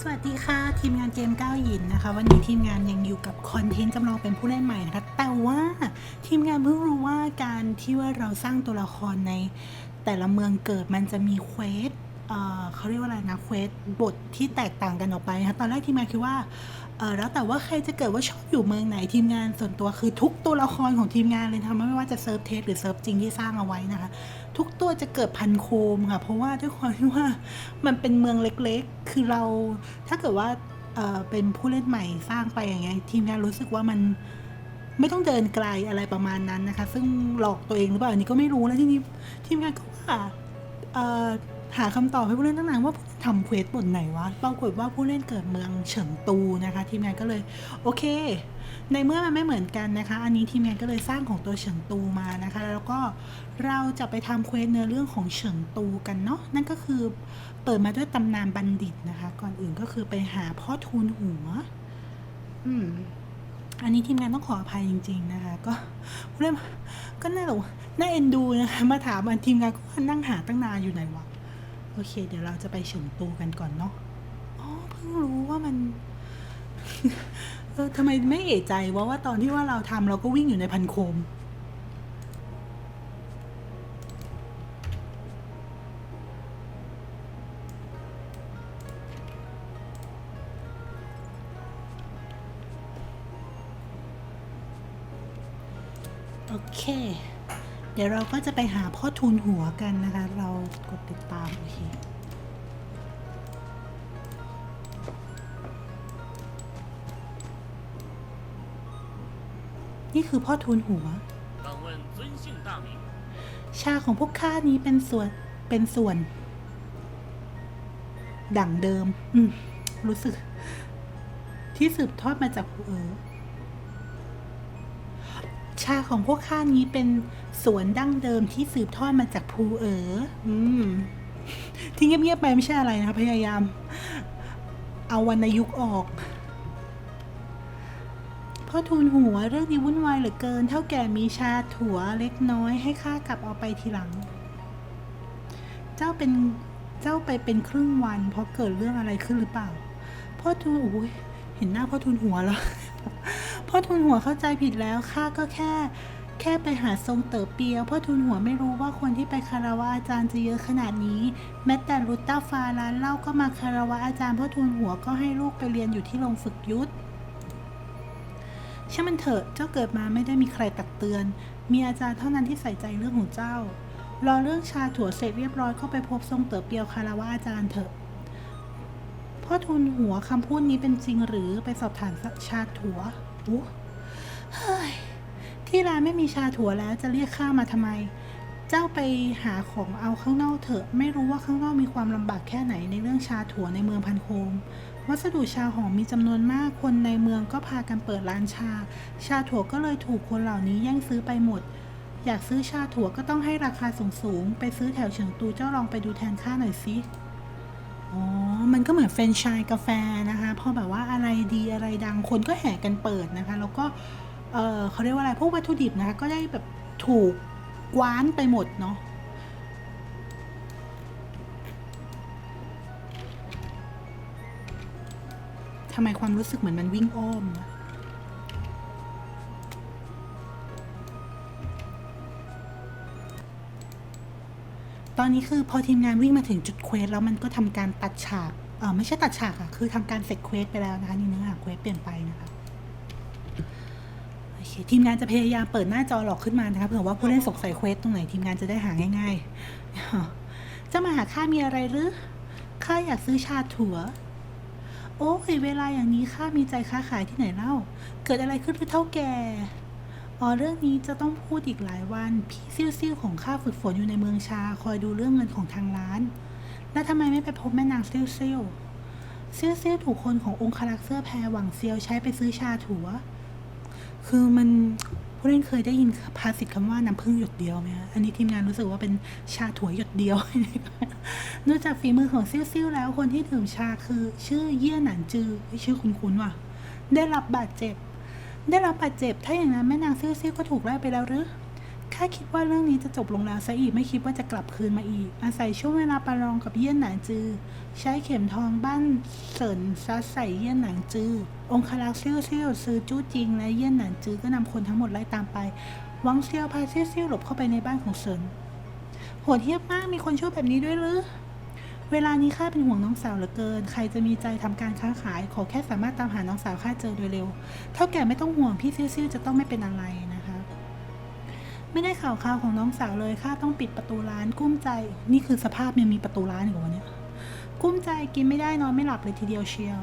สวัสดีค่ะ ทีมงานเกมก้าวหยินนะคะ วันนี้ทีมงานยังอยู่กับคอนเทนต์จำลองเป็นผู้เล่นใหม่นะคะ แต่ว่าทีมงานเพิ่งรู้ว่าการที่ว่าเราสร้างตัวละครในแต่ละเมืองเกิดมันจะมีเควสเเขาเรียกว่าอะไรนะเควสบทที่แตกต่างกันออกไปนะคะตอนแรกทีมงานคิดว่า แล้วแต่ว่าใครจะเกิดว่าชอบอยู่เมืองไหนทีมงานส่วนตัวคือทุกตัวละครของทีมงานเลยนะคะไม่ว่าจะเซิร์ฟเทสหรือเซิร์ฟจริงที่สร้างเอาไว้นะคะ ทุกตัวจะเกิดพันโคมค่ะ เพราะว่าด้วยความที่ว่ามันเป็นเมืองเล็กๆ คือเราถ้าเกิดว่าเเป็นผู้เล่นใหม่สร้างไปอย่างเงี้ยทีมงานรู้สึกว่ามันไม่ต้องเดินไกลอะไรประมาณนั้นนะคะ ซึ่งหลอกตัวเองหรือเปล่าอันนี้ก็ไม่รู้แล้วทีนี้ทีมงานก็ว่า หาคำตอบให้ผู้เล่นตั้งนานว่าทำเควสบทไหนวะ ปรากฏว่าผู้เล่นเกิดเมืองเฉิงตูนะคะ ทีมงานก็เลยโอเค ในเมื่อมันไม่เหมือนกันนะคะ อันนี้ทีมงานก็เลยสร้างของตัวเฉิงตูมานะคะ แล้วก็เราจะไปทำเควสเนื้อเรื่องของเฉิงตูกันเนาะ นั่นก็คือเปิดมาด้วยตำนานบัณฑิตนะคะ ก่อนอื่นก็คือไปหาพ่อทูลหัว อืมอันนี้ทีมงานต้องขออภัยจริง ๆ นะคะ ก็เรื่องก็น่าหลงน่าเอ็นดูนะคะ มาถามอันทีมงานก็นั่งหาตั้งนานอยู่ไหนวะ โอเค เดี๋ยวเราจะไปเฉิงตูกันก่อนเนาะอ๋อเพิ่งรู้ว่ามันเออทำไมไม่เอะใจว่าว่าตอนที่ว่าเราทำเราก็วิ่งอยู่ในพันโคม โอเค เดี๋ยวเราก็จะไปหาพ่อทูนหัวกันนะคะ เรากดติดตาม โอเค นี่คือพ่อทูนหัว ชาของพวกข้านี้เป็นส่วน เป็นส่วน ดั่งเดิม อืม รู้สึก ที่สืบทอดมาจากคูเออ ชาของพวกข้านี้เป็นสวนดั้งเดิมที่สืบทอดมาจากภูเอ๋ออืม ที่เงียบๆไปไม่ใช่อะไรนะคะพยายาม เอาวรรณยุกต์ออกพ่อทูลหัวเรื่องนี้วุ่นวายเหลือเกิน เท่าแก่มีชาถั่วเล็กน้อยให้ข้ากลับเอาไปทีหลัง เจ้าเป็นเจ้าไปเป็นครึ่งวัน เพราะเกิดเรื่องอะไรขึ้นหรือเปล่า พ่อทูลโอ้ยเห็นหน้าพ่อทูลหัวแล้ว พ่อทูลหัวเข้าใจผิดแล้วข้าก็แค่ แค่ไปหาทรงเต๋อเปียวพ่อทูลหัวไม่รู้ว่าคนที่ไปคารวะอาจารย์จะเยอะขนาดนี้ แม้แต่รุตตาฟาร้านเหล้าก็มาคารวะอาจารย์พ่อทูลหัวก็ให้ลูกไปเรียนอยู่ที่โรงฝึกยุทธช่ามันเถอะเจ้าเกิดมาไม่ได้มีใครตักเตือน มีอาจารย์เท่านั้นที่ใส่ใจเรื่องของเจ้า รอเรื่องชาถั่วเสร็จเรียบร้อยก็ไปพบทรงเต๋อเปียวคารวะอาจารย์เถอะพ่อทุนหัวคำพูดนี้เป็นจริงหรือไปสอบถามชาถั่ว เฮ้ยที่ร้านไม่มีชาถั่วแล้วจะเรียกข้ามาทำไม เจ้าไปหาของเอาข้างนอกเถอะ ไม่รู้ว่าข้างนอกมีความลำบากแค่ไหนในเรื่องชาถั่วในเมืองพันโคม วัสดุชาหอมมีจำนวนมาก คนในเมืองก็พากันเปิดร้านชา ชาถั่วก็เลยถูกคนเหล่านี้แย่งซื้อไปหมด อยากซื้อชาถั่วก็ต้องให้ราคาสูงสูงๆไปซื้อแถวเฉิงตูเจ้าลองไปดูแทนข้าหน่อยสิ อ๋อ มันก็เหมือนแฟรนไชส์กาแฟนะคะ พอแบบว่าอะไรดีอะไรดังคนก็แห่กันเปิดนะคะ แล้วก็ เออเขาเรียกว่าอะไร พวกวัตถุดิบนะคะ ก็ได้แบบถูกกว้านไปหมดเนาะทำไมความรู้สึกเหมือนมันวิ่งอ้อมวะ อนนี้คือพอทีมงานวิ่งมาถึงจุดเควสแล้วมันก็ทำการตัดฉากเออไม่ใช่ตัดฉากอะคือทำการเสร็จเควสไปแล้วนะคะนี่เนื้อหาเควสเปลี่ยนไปนะคะโอเคทีมงานจะพยายามเปิดหน้าจอหลอกขึ้นมานะคะเผื่อว่าผู้เล่นสงสัยเควสตรงไหนทีมงานจะได้หาง่ายๆจะมาหาข้ามีอะไรหรือข้าอยากซื้อชาถั่ว โอ้ยเวลาอย่างนี้ข้ามีใจค้าขายที่ไหนเล่า เกิดอะไรขึ้นหรือเท่าแก่ อ๋อเรื่องนี้จะต้องพูดอีกหลายวัน พี่ซิ่วซิ่วของข้าฝึกฝนอยู่ในเมืองชา คอยดูเรื่องเงินของทางร้าน แล้วทำไมไม่ไปพบแม่นางซิ่วซิ่วซิ่วซิ่วถูกคนขององครักษ์เสื้อแพรหวังเซียวใช้ไปซื้อชาถั่ว คือมันผู้เล่นเคยได้ยินภาษิตคำว่าน้ำผึ้งหยดเดียวไหมคะอันนี้ทีมงานรู้สึกว่าเป็นชาถั่วหยดเดียวนอกจากฝีมือของซิ่วซิ่วแล้วคนที่ดื่มชาคือ ชื่อเยี่ยหนานจือชื่อคุ้นๆว่ะ ได้รับบาดเจ็บ ได้รับบาดเจ็บ ถ้าอย่างนั้นแม่นางซิ่วซิ่วก็ถูกไล่ไปแล้วหรือข้าคิดว่าเรื่องนี้จะจบลงแล้วซะอีกไม่คิดว่าจะกลับคืนมาอีก อาศัยช่วงเวลาประลองกับเยี่ยนหนานจือ ใช้เข็มทองบ้านเสินซัดใส่เยี่ยนหนานจือ องคลักเซี่ยวเซี่ยวซื้อจู้จริงและเยี่ยนหนานจือก็นำคนทั้งหมดไล่ตามไป วังเซียวพาเซี่ยวเซี่ยวหลบเข้าไปในบ้านของเสินโหดเหี้ยมมากมีคนชั่วแบบนี้ด้วยหรือ เวลานี้ข้าเป็นห่วงน้องสาวเหลือเกิน ใครจะมีใจทำการค้าขาย ขอแค่สามารถตามหาน้องสาวข้าเจอโดยเร็ว เท่าแก่ไม่ต้องห่วงพี่ซิ่วซิ่วจะต้องไม่เป็นอะไรนะคะ ไม่ได้ข่าวข่าวของน้องสาวเลยข้าต้องปิดประตูร้านกุ้มใจ นี่คือสภาพยังมีประตูร้านอยู่วะเนี่ยกุ้มใจกินไม่ได้นอนไม่หลับเลยทีเดียวเชียว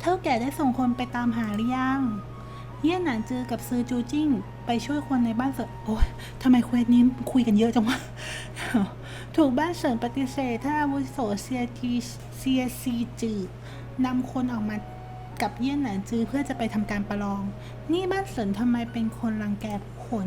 เท่าแก่ได้ส่งคนไปตามหาหรือยังเยี่ยนหนานจือกับซือจูจิ้ง ไปช่วยคนในบ้านเสิร์โอ้ยทำไมเควสนี้คุยกันเยอะจังวะ ถูกบ้านเสิร์ปฏิเสธถ้าอาวุโสเซียทีเซียซีจือนำคนออกมากับเยี่ยนหนานจือเพื่อจะไปทำการประลอง นี่บ้านเสินทำไมเป็นคนรังแกผู้คน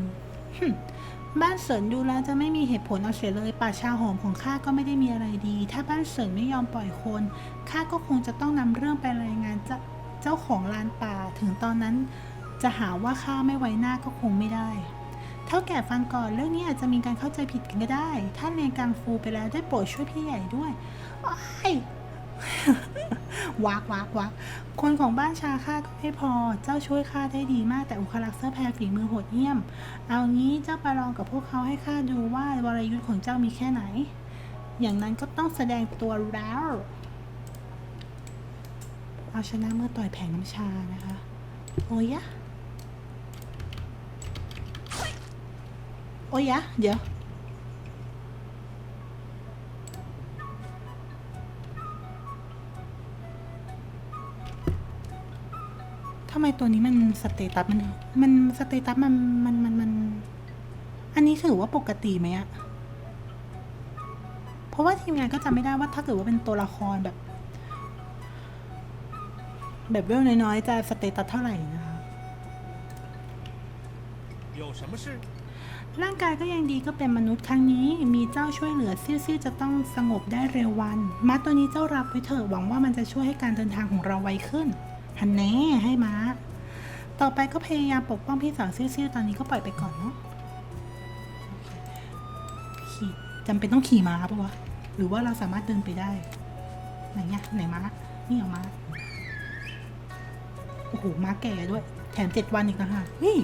บ้านเสินดูแล้วจะไม่มีเหตุผลเอาเสียเลย ป่าชาหอมของข้าก็ไม่ได้มีอะไรดี ถ้าบ้านเสินไม่ยอมปล่อยคนข้าก็คงจะต้องนำเรื่องไปรายงานเจ้าเจ้าของลานป่า ถึงตอนนั้น จะหาว่าข้าไม่ไว้หน้าก็คงไม่ได้ เท่าแก่ฟังก่อนเรื่องนี้อาจจะมีการเข้าใจผิดกันก็ได้ ท่านเนกังฟูไปแล้วได้โปรดช่วยพี่ใหญ่ด้วยอ้วักวักวักคนของบ้านชาข้าก็ไม่พอ เจ้าช่วยข้าได้ดีมากแต่อุคลักษ์เสื้อแพรฝีมือโหดเหี้ยม เอางี้เจ้าไปลองกับพวกเขาให้ข้าดูว่าวรยุทธ์ของเจ้ามีแค่ไหน อย่างนั้นก็ต้องแสดงตัวแล้ว เอาชนะเมื่อต่อยแผงน้ำชานะคะ โอ้ยะ โอ้ยะ เดี๋ยว ทำไมตัวนี้มันสเตตัสมัน มันสเตตัสมัน มัน มัน มัน อันนี้ถือว่าปกติไหมอะเพราะว่าทีมงานก็จำไม่ได้ว่าถ้าเกิดว่าเป็นตัวละครแบบ แบบเวลน้อยๆ จะสเตตัสเท่าไหร่นะคะ 有什么事？ ร่างกายก็ยังดีก็เป็นมนุษย์ครั้งนี้ มีเจ้าช่วยเหลือซิ่วๆจะต้องสงบได้เร็ววันม้าตัวนี้เจ้ารับไว้เถอะหวังว่ามันจะช่วยให้การเดินทางของเราไวขึ้นฮันแน่ให้ม้า ต่อไปก็พยายามปกป้องพี่สาวซิ่วๆตอนนี้ก็ปล่อยไปก่อนเนาะขี่จำเป็นต้องขี่ม้าปะวะหรือว่าเราสามารถเดินไปได้ไหนเนี่ยไหนม้านี่เอาม้าโอ้โหม้าแก่ด้วย แถมเจ็ดวันอีกนะฮะนี่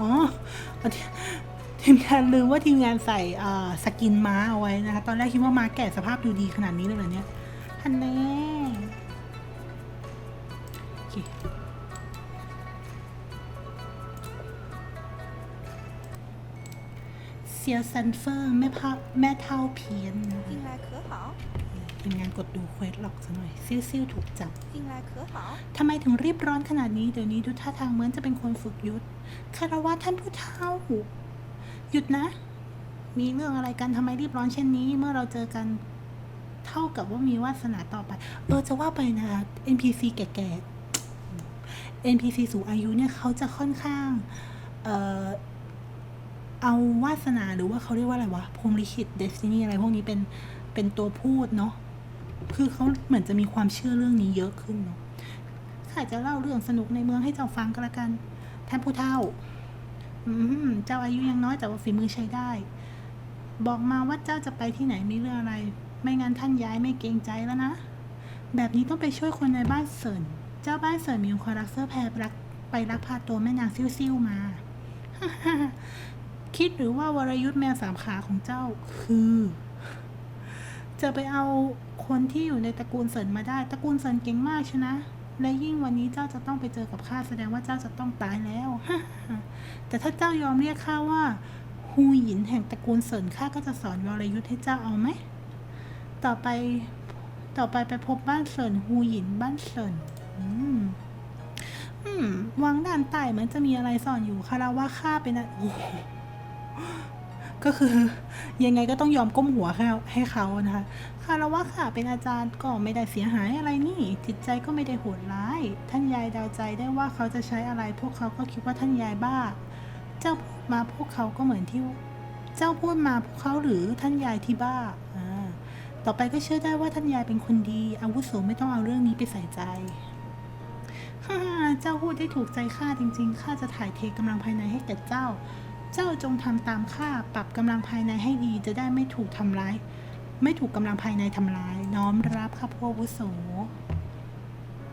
อ๋อเอทีทีมงานลืมว่าทีมงานใส่อ่าสกินม้าเอาไว้นะคะ ตอนแรกคิดว่าม้าแก่สภาพดูดีขนาดนี้เลยเหรอเนี่ยฮันแน่โอเคเซียวซันเฟอร์แม่พาแม่เท่าเพี้ยนนะคะ 进来可好？ ทีมงานกดดูเควสหลอกซะหน่อย ซิ่วๆถูกจับ 进来可好？ ทำไมถึงรีบร้อนขนาดนี้ เดี๋ยวนี้ดูท่าทางเหมือนจะเป็นคนฝึกยุทธคารวะท่านผู้เฒ่า หยุดนะ มีเรื่องอะไรกันทำไมรีบร้อนเช่นนี้ เมื่อเราเจอกันเท่ากับว่ามีวาสนาต่อไป เออจะว่าไปนะคะ NPC แก่ๆ NPC สูงอายุเนี่ยเขาจะค่อนข้าง เออเอาวาสนาหรือว่าเขาเรียกว่าอะไรวะพรมลิขิตเดสตินีอะไรพวกนี้เป็นเป็นตัวพูดเนาะคือเขาเหมือนจะมีความเชื่อเรื่องนี้เยอะขึ้นเนาะข้าจะเล่าเรื่องสนุกในเมืองให้เจ้าฟังก็แล้วกัน ท่านผู้เฒ่า เจ้าอายุยังน้อยแต่ว่าฝีมือใช้ได้ บอกมาว่าเจ้าจะไปที่ไหนมีเรื่องอะไร ไม่งั้นท่านย้ายไม่เกรงใจแล้วนะ แบบนี้ต้องไปช่วยคนในบ้านเสินเจ้าบ้านเสินมีองครักเสื้อแพรรักไปรักพาตัวแม่นางซิ่วๆมา คิดหรือว่าวรยุทธ์แมวสามขาของเจ้าคือ จะไปเอาคนที่อยู่ในตระกูลเซินมาได้ ตระกูลเซินเก่งมากชนะ และยิ่งวันนี้เจ้าจะต้องไปเจอกับข้าแสดงว่าเจ้าจะต้องตายแล้วแต่ถ้าเจ้ายอมเรียกข้าว่าฮูหยินแห่งตระกูลเซินข้าก็จะสอนวรยุทธ์ให้เจ้าเอาไหม ต่อไปต่อไปไปพบบ้านเซินฮูหยินบ้านเซินอืมอืมวังด้านใต้เหมือนจะมีอะไรซ่อนอยู่คาราว่าข้าเป็นอะโอ้ ก็คือยังไงก็ต้องยอมก้มหัวให้เขานะคะคารวะค่ะเป็นอาจารย์ก็ไม่ได้เสียหายอะไรนี่ จิตใจก็ไม่ได้โหดร้าย ท่านยายเดาใจได้ว่าเขาจะใช้อะไร พวกเขาก็คิดว่าท่านยายบ้า เจ้าพูดมาพวกเขาก็เหมือนที่ เจ้าพูดมาพวกเขาหรือท่านยายที่บ้าอ่าต่อไปก็เชื่อได้ว่าท่านยายเป็นคนดีอาวุโสไม่ต้องเอาเรื่องนี้ไปใส่ใจฮ่าเจ้าพูดได้ถูกใจข้าจริงๆข้าจะถ่ายเทกำลังภายในให้แก่เจ้า เจ้าจงทำตามข้าปรับกำลังภายในให้ดีจะได้ไม่ถูกทำร้าย ไม่ถูกกำลังภายในทำร้าย น้อมรับครับผู้วุโส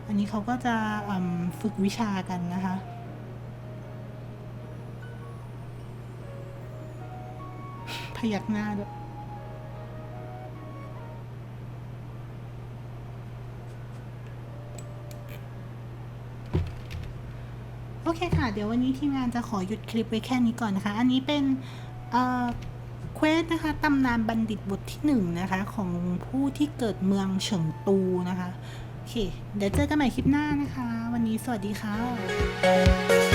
อันนี้เขาก็จะฝึกวิชากันนะคะพยักหน้าด้วย เคค่ะ เดี๋ยววันนี้ทีมงานจะขอหยุดคลิปไว้แค่นี้ก่อนนะคะ อันนี้เป็นเอ่อเควสนะคะตำนานบัณฑิตบทที่หนึ่งนะคะของผู้ที่เกิดเมืองเฉิงตูนะคะ โอเค เดี๋ยวเจอกันใหม่คลิปหน้านะคะ วันนี้สวัสดีค่ะ